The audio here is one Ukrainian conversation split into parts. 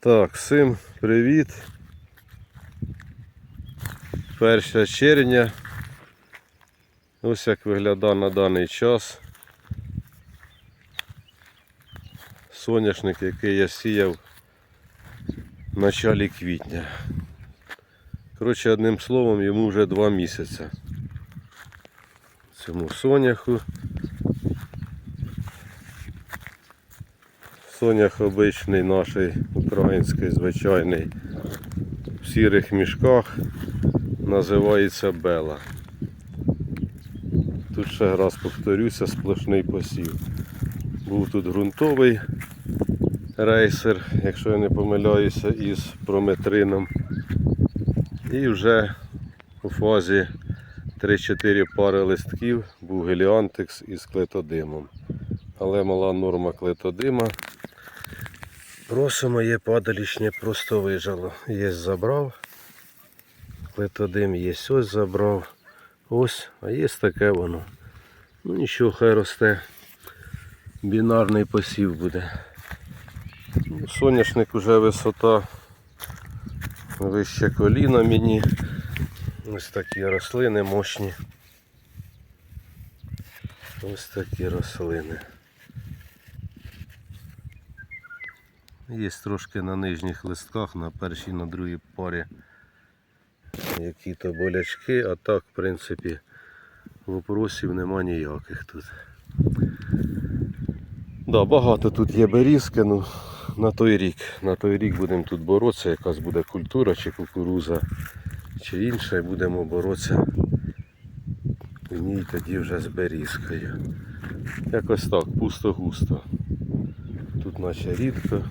Так, всім привіт. 1 червня. Ось як виглядає на даний час. Соняшник, який я сіяв в началі квітня. Коротше, одним словом, йому вже два місяці. Цьому соняху. Сонях обичний наш український звичайний в сірих мішках називається Бела. Тут ще раз повторюся, сплошний посів. Був тут ґрунтовий рейсер, якщо я не помиляюся, із прометрином. І вже у фазі 3-4 пари листків був геліантекс із клетодимом. Але мала норма клетодима. Просимо є падалішнє просто вижало. Є забрав. Клетодим є ось забрав. Ось, а є таке воно. Ну нічого, хай росте. Бінарний посів буде. Ну, Соняшник уже висота вище коліна мені. Ось такі рослини мощні. Ось такі рослини. Є трошки на нижніх листках, на першій, на другій парі які-то болячки, а так, в принципі, вопросів нема ніяких тут. Да, багато тут є берізки, ну на той рік. На той рік будемо тут боротися, якась буде культура чи кукуруза, чи інше, будемо боротися в ній тоді вже з берізкою. Якось так, пусто-густо. Тут наче рідко,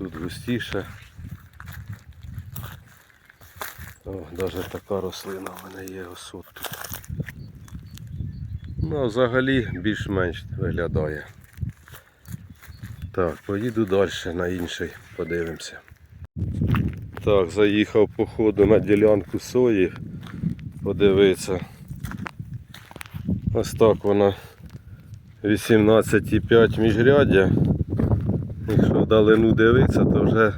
тут густіше. О, навіть така рослина в мене є осот тут. Ну, взагалі більш-менш виглядає. Так, поїду далі на інший, подивимося. Так, заїхав по ходу на ділянку сої. Подивитися. Ось так вона 18,5 міжряддя. Якщо вдалину дивитися, то вже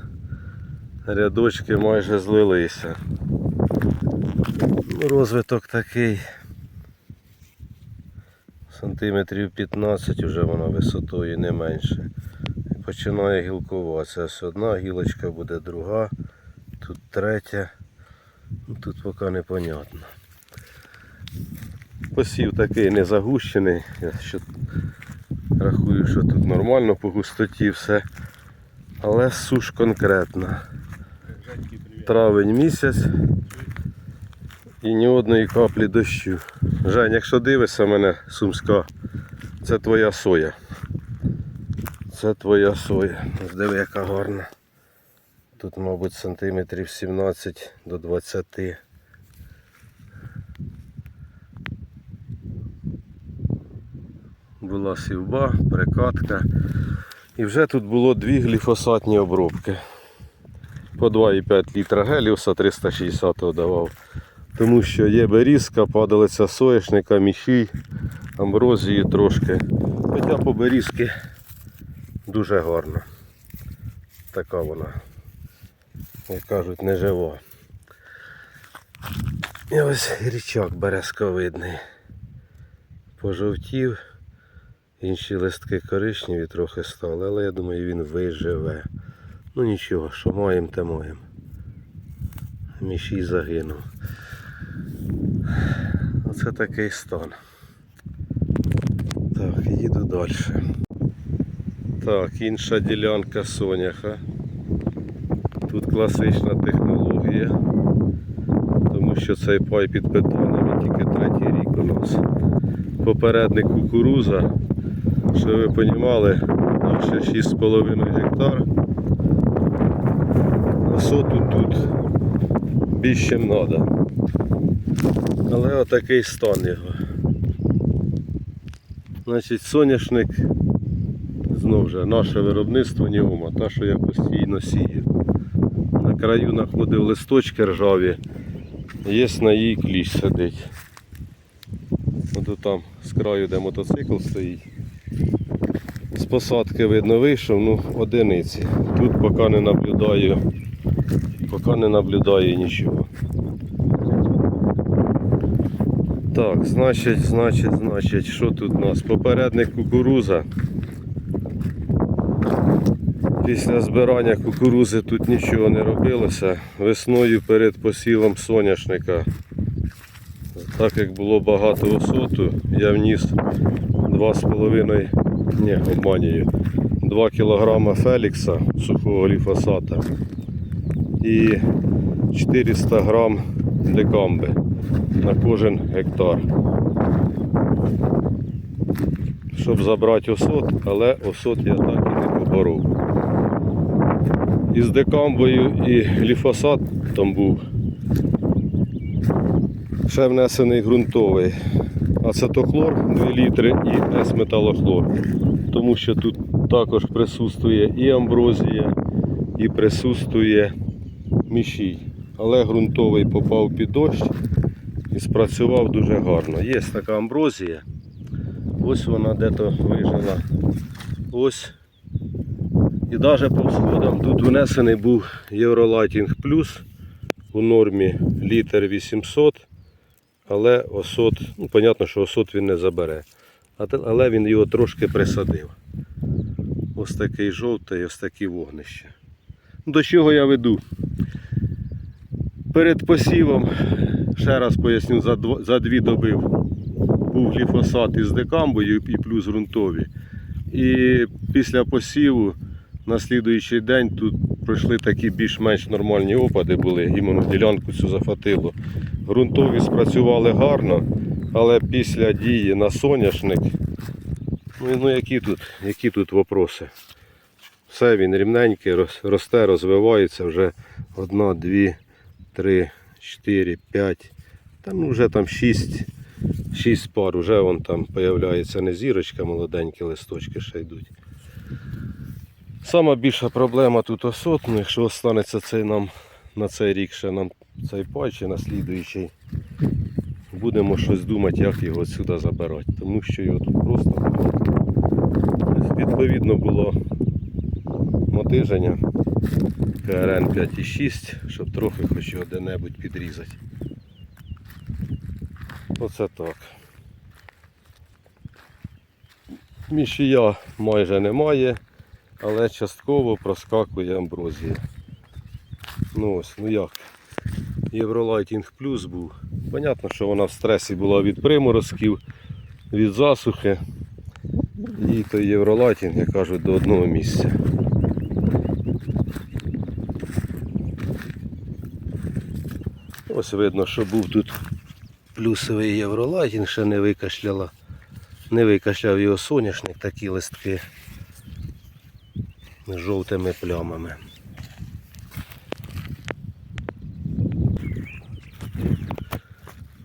рядочки майже злилися. Розвиток такий. Сантиметрів 15 вже вона висотою не менше. Починає гілкуватися. Ось одна гілочка буде друга, тут третя. Ну, Тут поки непонятно. Посів такий не загущений. Я що рахую, що тут нормально по густоті все. Але суш конкретна. Травень місяць і ні одної каплі дощу. Жень, якщо дивишся мене, Сумська, це твоя соя. Це твоя соя. Ось Диви, яка гарна. Тут, мабуть, сантиметрів 17 до 20. Була сівба, прикатка. І вже тут було дві гліфосатні обробки. По 2,5 літра геліуса 360 давав. Тому що є берізка, падалиця соєшника, міхій, амброзії трошки. Хоча по берізки дуже гарно. Така вона, як кажуть, не жива. І ось річок березковидний. Пожовтів. Інші листки коричневі трохи стали, але я думаю він виживе. Ну нічого, що маємо, те маємо. Мішій загинув. Оце такий стан. Так, їду далі. Так, інша ділянка соняха. Тут класична технологія. Тому що цей пай під бетоном тільки третій рік у нас. Попередник кукуруза, що ви розуміли, ще 6,5 гектар. Асоту тут більше ніж треба. Але отакий стан його. Значить, соняшник знов же наше виробництво Ніома, та, що я постійно сію. На краю знаходив листочки ржаві, є на її кліщ сидить. Ото там з краю, де мотоцикл стоїть. З посадки видно вийшов, ну, одиниці. Тут поки не наблюдаю, поки не наблюдаю нічого. Так, значить, значить, значить, що тут у нас? Попередник кукуруза. Після збирання кукурузи тут нічого не робилося. Весною перед посівом соняшника, так як було багато осоту, я вніс 2,5, ні, обманюю, 2 кг Фелікса сухого гліфосата і 400 грам декамби на кожен гектар. Щоб забрати осот, але осот я так і не поборов. Із декамбою і гліфосатом був ще внесений ґрунтовий ацетохлор 2 літри і С-металохлор. Тому що тут також присутствує і амброзія, і присутствує мішій. Але ґрунтовий попав під дощ і спрацював дуже гарно. Є така амброзія. Ось вона де-то вижила. Ось. І навіть по всходам. Тут внесений був Євролайтінг Плюс у нормі літр 800, але осот, ну, понятно, що осот він не забере. Але він його трошки присадив. Ось такий жовтий, ось такі вогнища. Ну, До чого я веду? Перед посівом, ще раз поясню, за, за дві доби був гліфосат із декамбою і плюс ґрунтові. І після посіву на слідуючий день тут пройшли такі більш-менш нормальні опади були, іменно ділянку цю захватило. Ґрунтові спрацювали гарно, але після дії на соняшник, ну, ну які тут, які тут вопроси? Все він рівненький, росте, розвивається вже одна, дві, три, чотири, п'ять, та ну вже там шість, шість пар, вже вон там появляється не зірочка, молоденькі листочки ще йдуть. Сама більша проблема тут осот, ну якщо останеться цей нам на цей рік ще нам цей пай чи на слідуючий, будемо щось думати, як його сюди забирати, тому що його тут просто. Відповідно було мотиження КРН 5,6, щоб трохи хоч його де-небудь підрізати. Оце так. Мішія майже немає, але частково проскакує амброзія. Ну ось, ну як. Євролайтінг плюс був. Понятно, що вона в стресі була від приморозків, від засухи. І той євролайтінг, як кажуть, до одного місця. Ось видно, що був тут плюсовий євролайтінг, ще не викашляла. Не викашляв його соняшник, такі листки з жовтими плямами.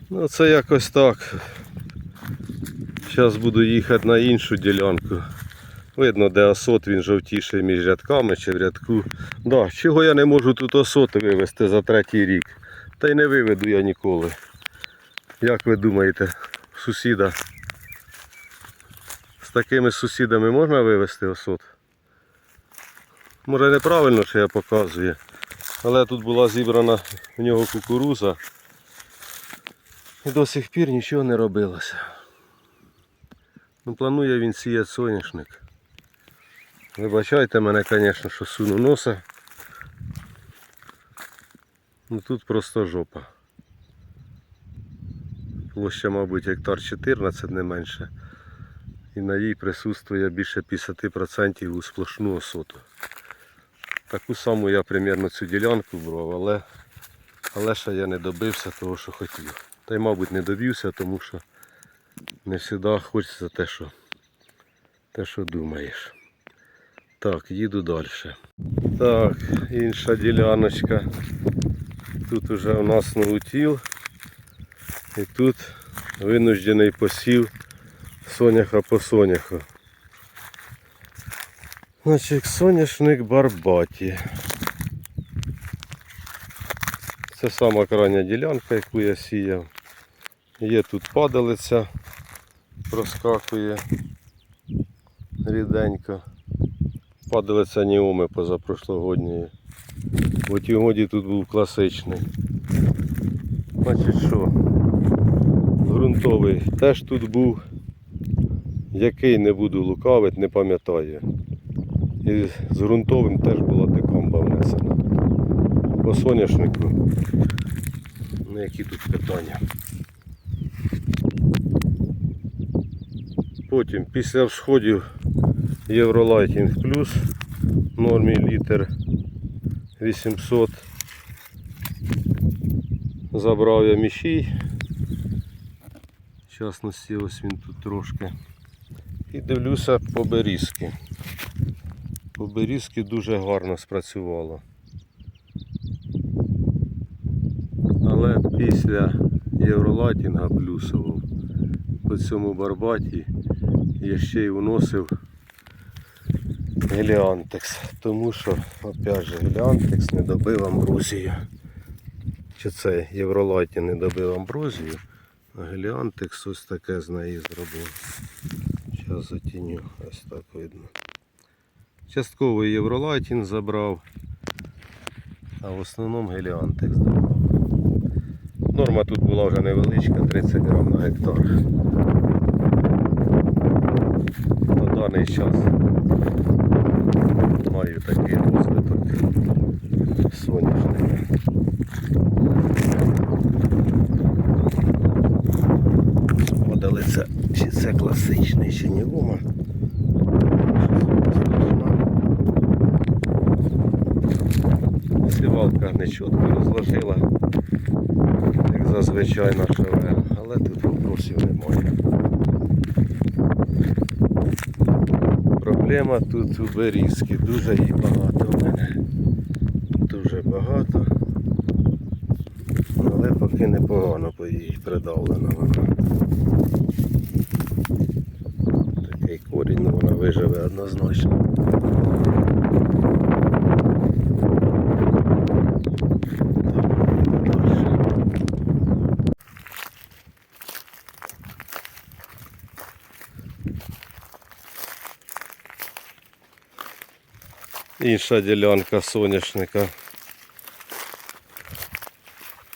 Ну це якось так. Зараз буду їхати на іншу ділянку. Видно, де осот він жовтіший між рядками чи в рядку. Да, чого я не можу тут осот вивезти за третій рік? Та й не виведу я ніколи. Як ви думаєте, сусіда? З такими сусідами можна вивезти осот? Може неправильно, що я показую. Але тут була зібрана в нього кукуруза. І до сих пір нічого не робилося. Ну, планує він сіяти соняшник. Вибачайте мене, звісно, що суну носа. Ну тут просто жопа. Площа, мабуть, гектар 14 не менше. І на їй присутствує більше 50% у сплошну осоту. Таку саму я примерно цю ділянку брав, але, але ще я не добився того, що хотів. Та й, мабуть, не добився, тому що не завжди хочеться те, що, те, що думаєш. Так, їду далі. Так, інша діляночка. Тут уже у нас наутіл. І тут винуждений посів соняха по соняху. Значить, соняшник Барбаті. Це сама крайня ділянка, яку я сіяв. Є тут падалиця, проскакує. ріденько. Падалиця Ніоми позапрошлогодньої. В тій годі тут був класичний. Значить що? Грунтовий теж тут був. Який не буду лукавити, не пам'ятаю. І з ґрунтовим теж була декомба внесена. По соняшнику. Ну які тут питання. Потім після всходів Євролайтінг плюс нормі літр 800. Забрав я мішій. В частності ось він тут трошки. І дивлюся по берізки. По дуже гарно спрацювало. Але після Євролайтінга плюсового по цьому барбаті я ще й вносив Геліантекс. Тому що, опять же, Геліантекс не добив амброзію. Чи це Євролайті не добив амброзію, а Геліантекс ось таке з неї зробив. Зараз затіню, ось так видно. Частково Євролайтінг забрав, а в основному Геліантекс забрав. Норма тут була вже невеличка, 30 грам на гектар. На даний час маю такий розвиток соняшника. Подали це, чи це класичний, чи ні гума. Сівалка чітко розложила, як зазвичай наша ВМ, але тут вопросів немає. Проблема тут у берізки, дуже її багато в мене. Дуже багато. Але поки непогано по їй придавлена вона. Такий корінь вона виживе однозначно. Інша ділянка соняшника.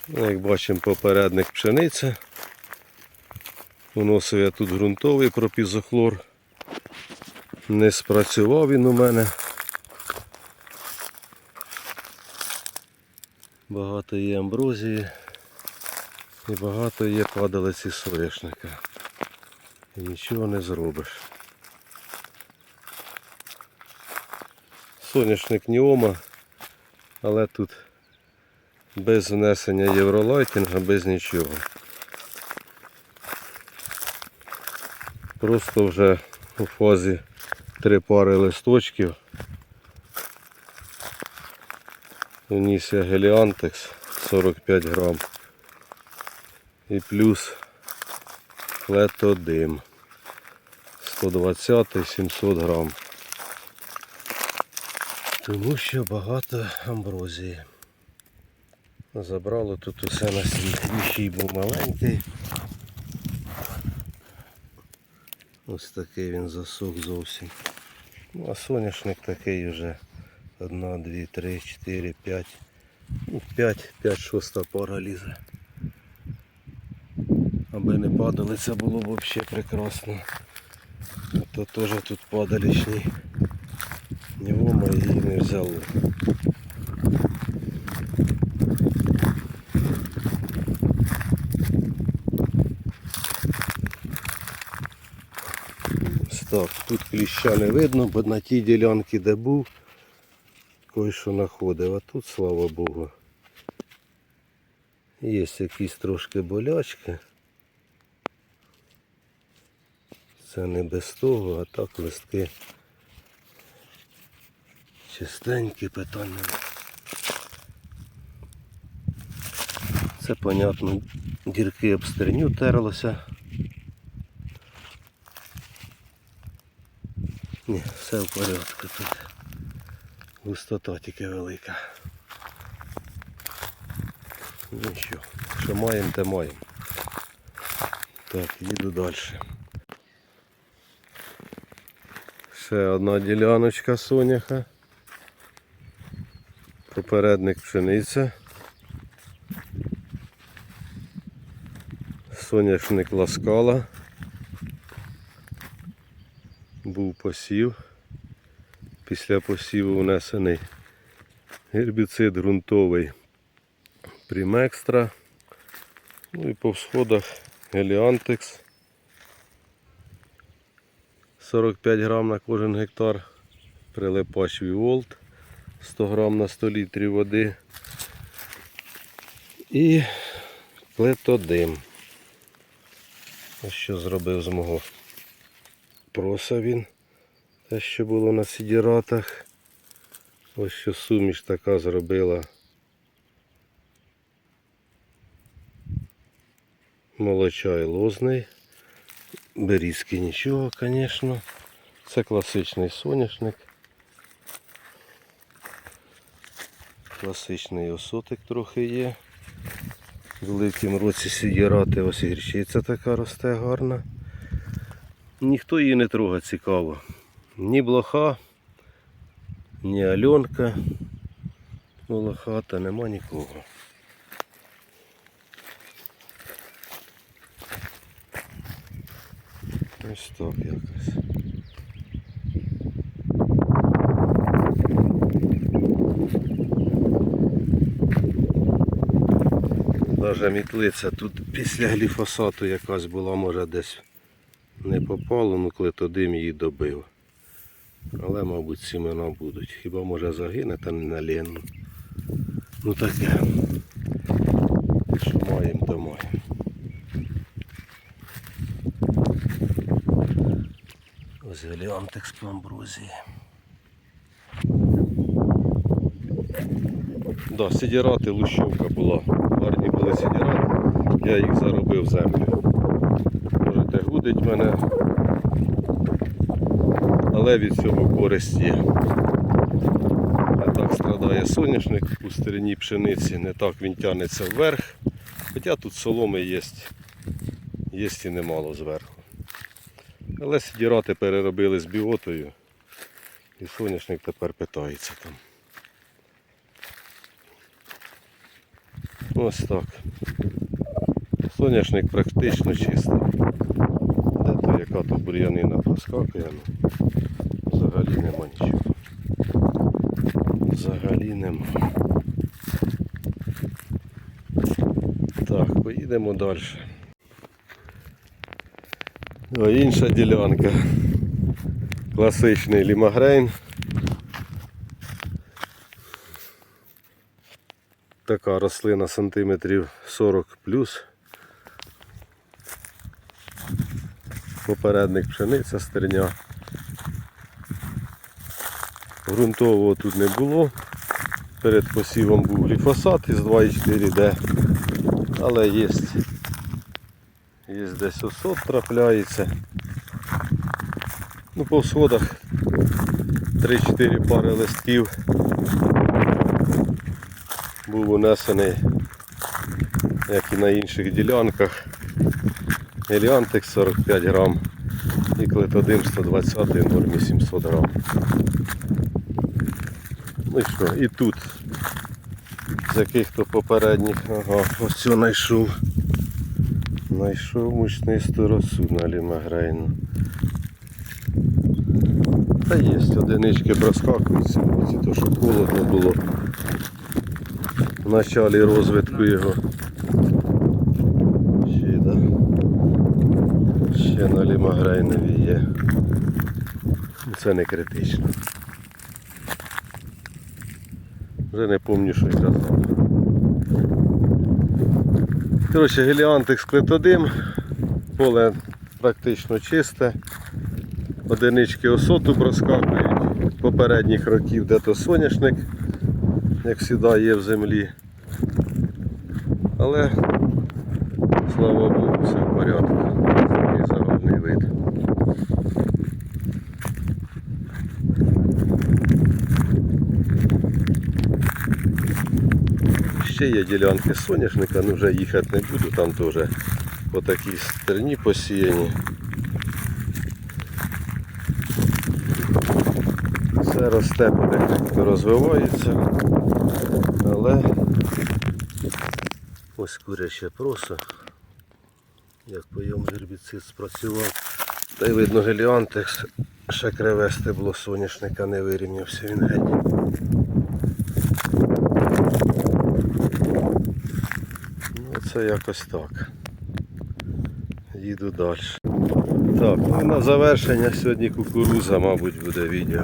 Ну, Як бачимо, попередник пшениця. Вносив я тут ґрунтовий пропізохлор. Не спрацював він у мене. Багато є амброзії і багато є падалиці соняшника. І нічого не зробиш. Соняшник Ніома, але тут без внесення євролайтінга, без нічого. Просто вже у фазі три пари листочків. Вніс я геліантекс 45 грам. І плюс флетодим 120 700 грам. Тому що багато амброзії. Забрало тут усе на світ. Міщій був маленький. Ось такий він засох зовсім. Ну, а соняшник такий вже. Одна, дві, три, чотири, п'ять. Ну, п'ять, п'ять, шоста пара лізе. Аби не падали, це було б взагалі прекрасно. А то теж тут падалічні. Не взяло. Так, тут кліща не видно, бо на тій ділянці, де був, кое-що знаходив, а тут, слава Богу, є якісь трошки болячки. Це не без того, а так листки чистенькі питання. Це, понятно, дірки об стерню терлося. Ні, все в порядку тут. Густота тільки велика. Ну що, що маємо, те маємо. Так, їду далі. Ще одна діляночка соняха. Попередник пшениця. Соняшник ласкала. Був посів. Після посіву внесений гербіцид ґрунтовий Примекстра. Ну і по всходах Геліантекс. 45 грам на кожен гектар. Прилипач Віволт 100 грам на 100 літрів води. І плетодим. Ось що зробив з мого проса він. Те, що було на сідіратах. Ось що суміш така зробила. Молочай лозний. Берізки нічого, звісно. Це класичний соняшник. Класичний осотик трохи є. В великому році сідірати ось гірчиця така росте гарна. Ніхто її не трогає цікаво. Ні блоха, ні Альонка. Волохата, нема нікого. Ось так якось. Даже мітлиця тут після гліфосату якась була, може десь не попало, ну клетодим її добив. Але, мабуть, сімена будуть. Хіба може загине та не наліну. Ну таке. Що маємо, то маємо. Ось Геліантекс по амброзії. Да, сідірати лущовка була. Гарні були сідірати. Я їх заробив землю. Можете гудить мене. Але від цього користь є. Не так страдає соняшник у стерні пшениці, не так він тягнеться вверх. Хоча тут соломи є, є і немало зверху. Але сідірати переробили з біотою. І соняшник тепер питається там. Ось так. Соняшник практично чистий. Де то яка то бур'янина проскакує, ну, взагалі нема нічого. Взагалі нема. Так, поїдемо далі. О, інша ділянка. Класичний лімагрейн. Така рослина сантиметрів 40 плюс. Попередник пшениця стерня. Грунтового тут не було. Перед посівом був гліфосат із 2,4D, але є, є десь осот трапляється. Ну, по всходах 3-4 пари листків був унесений, як і на інших ділянках. Еліантик 45 грам і клетодим 120 в нормі 700 грам. Ну і що, і тут з яких-то попередніх, ага, ось цього знайшов. Знайшов мучнисту росу на лімагрейну. Та є, одинички проскакуються, оці то, що холодно було в началі розвитку його. Ще, да? Ще на лімагрейнові є. Це не критично. Вже не пам'ятаю, що й казав. Коротше, геліантик з клетодим, поле практично чисте, одинички осоту проскакують, попередніх років де то соняшник, як завжди є в землі. Але слава Богу, все в порядку. Такий загальний вид. Ще є ділянки соняшника, ну вже їхати не буду, там теж по такій стерні посіяні. Все росте, потихеньку розвивається. Але ось куряче просо. Як по гербіцид спрацював. Та й видно геліантекс ще криве стебло соняшника не вирівнявся він геть. Ну це якось так. Їду далі. Так, ну на завершення сьогодні кукуруза, мабуть, буде відео.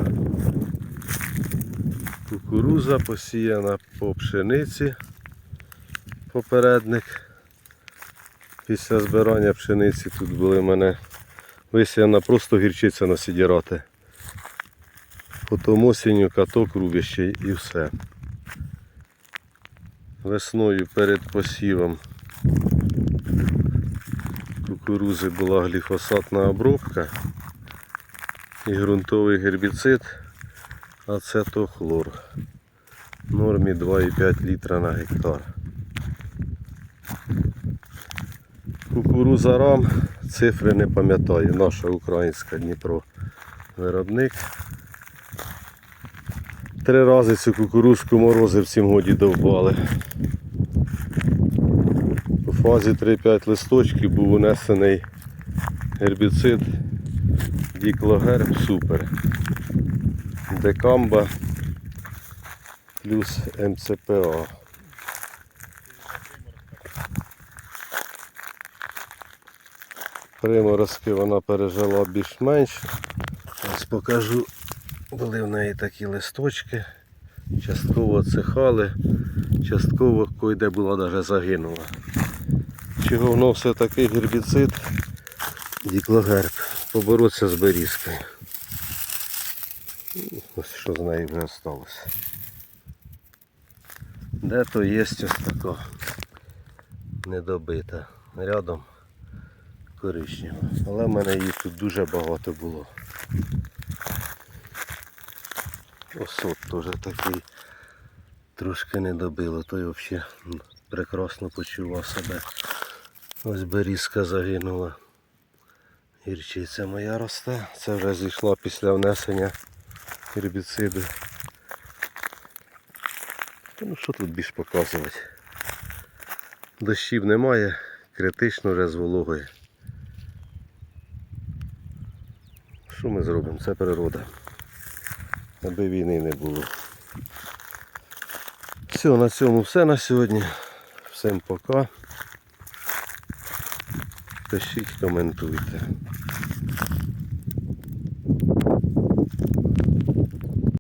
Кукуруза посіяна по пшениці. Попередник. Після збирання пшениці тут були в мене висіяна просто гірчиця на сідірати. Потім осінню каток рубище і все. Весною перед посівом кукурузи була гліфосатна обробка і ґрунтовий гербіцид ацетохлор в нормі 2,5 літра на гектар. Кукуруза рам, цифри не пам'ятаю, наша українська Дніпро виробник. Три рази цю кукурузку морози в цім годі довбали. У фазі 3-5 листочків був унесений гербіцид Діклогерб Супер. Декамба плюс МЦПА. Приморозки вона пережила більш-менш. Ось покажу, були в неї такі листочки. Частково цехали, частково койде була навіть загинула. Чого воно все такий гербіцид? Діклогерб. Поборотися з берізкою. Що з неї вже залишилося. Де то є ось така недобита. Рядом коричнева. Але в мене її тут дуже багато було. Осот теж такий трошки не добило, той взагалі прекрасно почував себе. Ось берізка загинула. Гірчиця моя росте. Це вже зійшла після внесення гербіциду. Ну що тут більш показувати? Дощів немає, критично вже з вологою. Що ми зробимо? Це природа. Аби війни не було. Все, на цьому все на сьогодні. Всім пока. Пишіть, коментуйте.